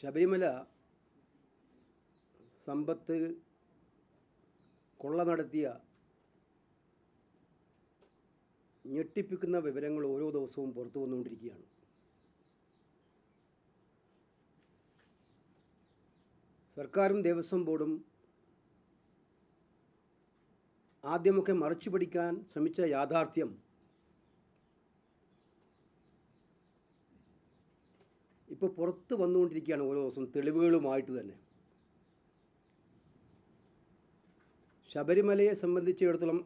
ശബരിമല സമ്പത്ത് കൊള്ള നടത്തിയ ഞെട്ടിപ്പിക്കുന്ന വിവരങ്ങൾ ഓരോ ദിവസവും പുറത്തു വന്നുകൊണ്ടിരിക്കുകയാണ്. സർക്കാരും ദേവസ്വം ബോർഡും ആദ്യമൊക്കെ മറച്ചു പിടിക്കാൻ ശ്രമിച്ച യാഥാർത്ഥ്യം ഇപ്പോൾ പുറത്ത് വന്നുകൊണ്ടിരിക്കുകയാണ് ഓരോ ദിവസം തെളിവുകളുമായിട്ട് തന്നെ. ശബരിമലയെ സംബന്ധിച്ചിടത്തോളം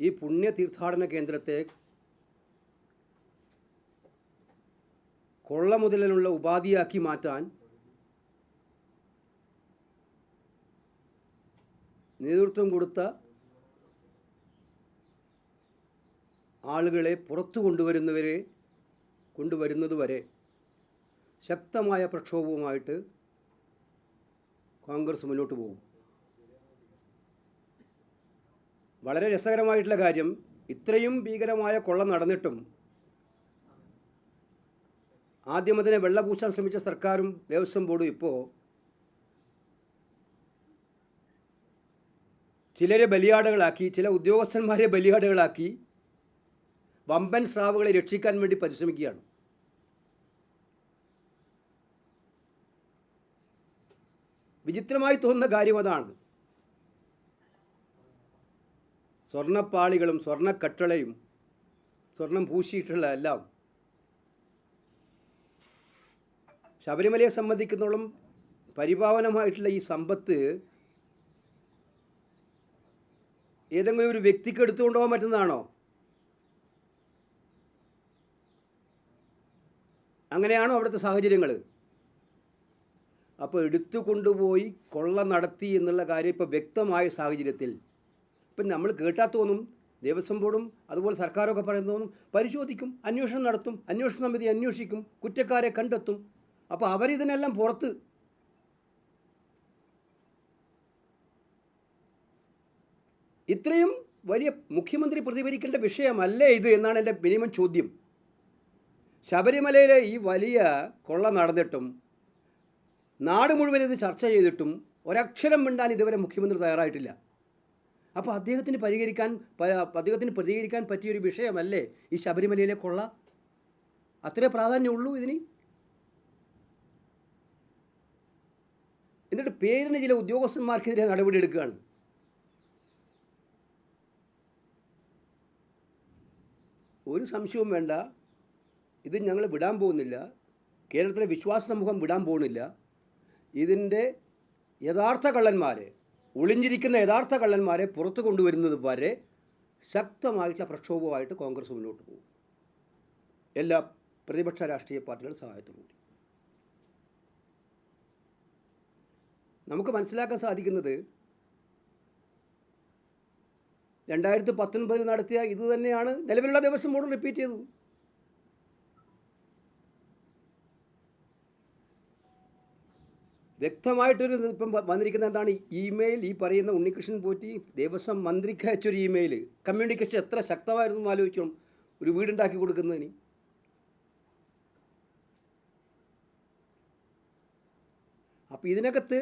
ഈ പുണ്യ തീർത്ഥാടന കേന്ദ്രത്തെ കൊള്ള മുതലിനുള്ള ഉപാധിയാക്കി മാറ്റാൻ നേതൃത്വം കൊടുത്ത ആളുകളെ പുറത്തു കൊണ്ടുവരുന്നവരെ കൊണ്ടുവരുന്നതുവരെ ശക്തമായ പ്രക്ഷോഭവുമായിട്ട് കോൺഗ്രസ് മുന്നോട്ട് പോകും. വളരെ രസകരമായിട്ടുള്ള കാര്യം ഇത്രയും ഭീകരമായ കൊള്ള നടന്നിട്ടും ആദ്യം അതിനെ വെള്ളപൂശാൻ ശ്രമിച്ച സർക്കാരും ദേവസ്വം ബോർഡും ഇപ്പോൾ ചിലരെ ബലിയാടുകളാക്കി ചില ഉദ്യോഗസ്ഥന്മാരെ ബലിയാടുകളാക്കി വമ്പൻ സ്രാവുകളെ രക്ഷിക്കാൻ വേണ്ടി പരിശ്രമിക്കുകയാണ്. വിചിത്രമായി തോന്നുന്ന കാര്യം അതാണ്. സ്വർണപ്പാളികളും സ്വർണക്കട്ടളയും സ്വർണം പൂശിയിട്ടുള്ള എല്ലാം ശബരിമലയെ സംബന്ധിക്കുന്നോളം പരിപാവനമായിട്ടുള്ള ഈ സമ്പത്ത് ഏതെങ്കിലും ഒരു വ്യക്തിക്ക് എടുത്തുകൊണ്ട് പോകാൻ പറ്റുന്നതാണോ? അങ്ങനെയാണോ അവിടുത്തെ സാഹചര്യങ്ങൾ അപ്പോൾ എടുത്തു കൊണ്ടുപോയി കൊള്ള നടത്തി എന്നുള്ള കാര്യം ഇപ്പോൾ വ്യക്തമായ സാഹചര്യത്തിൽ. ഇപ്പം നമ്മൾ കേട്ടാൽ തോന്നും ദേവസ്വം ബോർഡും അതുപോലെ സർക്കാരൊക്കെ പറയുന്ന തോന്നും പരിശോധിക്കും അന്വേഷണം നടത്തും അന്വേഷണ സമിതി അന്വേഷിക്കും കുറ്റക്കാരെ കണ്ടെത്തും. അപ്പോൾ അവരിതിനെല്ലാം പുറത്ത്. ഇത്രയും വലിയ മുഖ്യമന്ത്രി പ്രതികരിക്കേണ്ട വിഷയമല്ലേ ഇത് എന്നാണ് എന്റെ മിനിമം ചോദ്യം. ശബരിമലയിലെ ഈ വലിയ കൊള്ള നടന്നിട്ടും നാട് മുഴുവൻ ഇത് ചർച്ച ചെയ്തിട്ടും ഒരക്ഷരം മിണ്ടാൻ ഇതുവരെ മുഖ്യമന്ത്രി തയ്യാറായിട്ടില്ല. അപ്പോൾ അദ്ദേഹത്തിന് പരിഹരിക്കാൻ അദ്ദേഹത്തിന് പ്രതികരിക്കാൻ പറ്റിയൊരു വിഷയമല്ലേ ഈ ശബരിമലയിലേക്കുള്ള കൊള്ള? അത്രേ പ്രാധാന്യമുള്ളൂ ഇതിന്? എന്നിട്ട് പേരിന് ചില ഉദ്യോഗസ്ഥന്മാർക്കെതിരെ നടപടിയെടുക്കുകയാണ് ഒരു സംശയവും വേണ്ട. ഇത് ഞങ്ങൾ വിടാൻ പോകുന്നില്ല. കേരളത്തിലെ വിശ്വാസ സമൂഹം വിടാൻ പോകുന്നില്ല. ഇതിന്റെ യഥാർത്ഥ കള്ളന്മാരെ ഒളിഞ്ഞിരിക്കുന്ന യഥാർത്ഥ കള്ളന്മാരെ പുറത്തു കൊണ്ടുവരുന്നത് വരെ ശക്തമായിട്ടുള്ള പ്രക്ഷോഭമായിട്ട് കോൺഗ്രസ് മുന്നോട്ട് പോകും. എല്ലാ പ്രതിപക്ഷ രാഷ്ട്രീയ പാർട്ടികളുടെ സഹായത്തോടുകൂടി. നമുക്ക് മനസ്സിലാക്കാൻ സാധിക്കുന്നത് രണ്ടായിരത്തി പത്തൊൻപതിൽ നടത്തിയ ഇത് തന്നെയാണ് നിലവിലുള്ള ദിവസം ബോർഡ് റിപ്പീറ്റ് ചെയ്തത്. വ്യക്തമായിട്ടൊരു ഇപ്പം വന്നിരിക്കുന്ന എന്താണ് ഇമെയിൽ ഈ പറയുന്ന ഉണ്ണികൃഷ്ണൻ പോറ്റി ദേവസ്വം മന്ത്രിക്ക് അയച്ചൊരു ഇമെയിൽ. കമ്മ്യൂണിക്കേഷൻ എത്ര ശക്തമായിരുന്നു ആലോചിക്കണം. ഒരു വീടുണ്ടാക്കി കൊടുക്കുന്നതിന്. അപ്പോൾ ഇതിനകത്ത്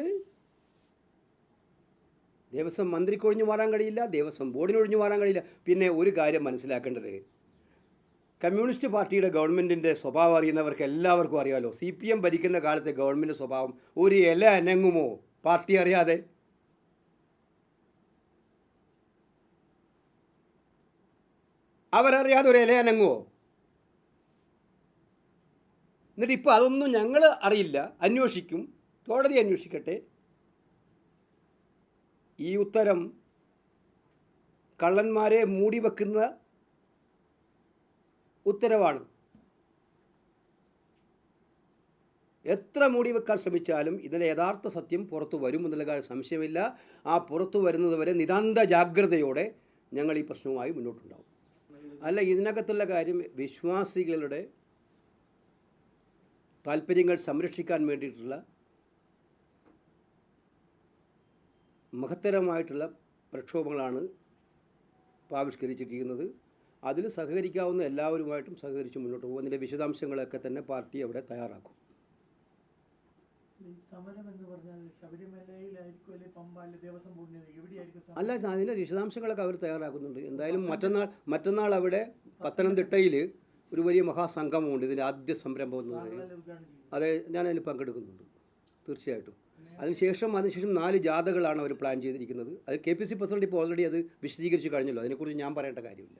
ദേവസ്വം മന്ത്രിക്ക് ഒഴിഞ്ഞു മാറാൻ കഴിയില്ല ദേവസ്വം ബോർഡിന് ഒഴിഞ്ഞു മാറാൻ കഴിയില്ല. പിന്നെ ഒരു കാര്യം മനസ്സിലാക്കേണ്ടത്. കമ്മ്യൂണിസ്റ്റ് പാർട്ടിയുടെ ഗവൺമെന്റിന്റെ സ്വഭാവം അറിയുന്നവർക്ക് എല്ലാവർക്കും അറിയാമല്ലോ സി പി എം ഭരിക്കുന്ന കാലത്തെ ഗവൺമെന്റ് സ്വഭാവം ഒരു ഇല അനങ്ങുമോ? പാർട്ടി അറിയാതെ. അവരറിയാതെ ഒരു ഇല അനങ്ങുമോ എന്നിട്ട് ഇപ്പോൾ അതൊന്നും ഞങ്ങൾ അറിയില്ല. അന്വേഷിക്കും. കോടതി അന്വേഷിക്കട്ടെ. ഈ ഉത്തരം കള്ളന്മാരെ മൂടി വെക്കുന്ന ഉത്തരവാണ്. എത്ര മൂടി വെക്കാൻ ശ്രമിച്ചാലും ഇതിന്റെ യഥാർത്ഥ സത്യം പുറത്തു വരും എന്നുള്ള കാര്യം സംശയമില്ല. ആ പുറത്തു വരുന്നതുവരെ നിതാന്ത ജാഗ്രതയോടെ ഞങ്ങൾ ഈ പ്രശ്നവുമായി മുന്നോട്ടുണ്ടാവും. അല്ല ഇതിനകത്തുള്ള കാര്യം വിശ്വാസികളുടെ താല്പര്യങ്ങൾ സംരക്ഷിക്കാൻ വേണ്ടിയിട്ടുള്ള മഹത്തരമായിട്ടുള്ള പ്രക്ഷോഭങ്ങളാണ് ആവിഷ്കരിച്ചിരിക്കുന്നത്. അതിൽ സഹകരിക്കാവുന്ന എല്ലാവരുമായിട്ടും സഹകരിച്ച് മുന്നോട്ട് പോകും. അതിന്റെ വിശദാംശങ്ങളൊക്കെ തന്നെ പാർട്ടി അവിടെ തയ്യാറാക്കും. അല്ലെ അതിന്റെ വിശദാംശങ്ങളൊക്കെ അവർ തയ്യാറാക്കുന്നുണ്ട്. എന്തായാലും മറ്റന്നാൾ മറ്റന്നാൾ അവിടെ പത്തനംതിട്ടയിൽ ഒരു വലിയ മഹാസംഗമമുണ്ട്. ഇതിന്റെ ആദ്യ സംരംഭം എന്നത് അതെ ഞാൻ അതിൽ പങ്കെടുക്കുന്നുണ്ട്. തീർച്ചയായിട്ടും. അതിനുശേഷം അതിനുശേഷം നാല് ജാഥകളാണ് അവർ പ്ലാൻ ചെയ്തിരിക്കുന്നത്. അത് കെ പി സി പ്രസിഡന്റ് ഇപ്പോൾ ഓൾറെഡി അത് വിശദീകരിച്ച് കഴിഞ്ഞല്ലോ. അതിനെക്കുറിച്ച് ഞാൻ പറയേണ്ട കാര്യമില്ല.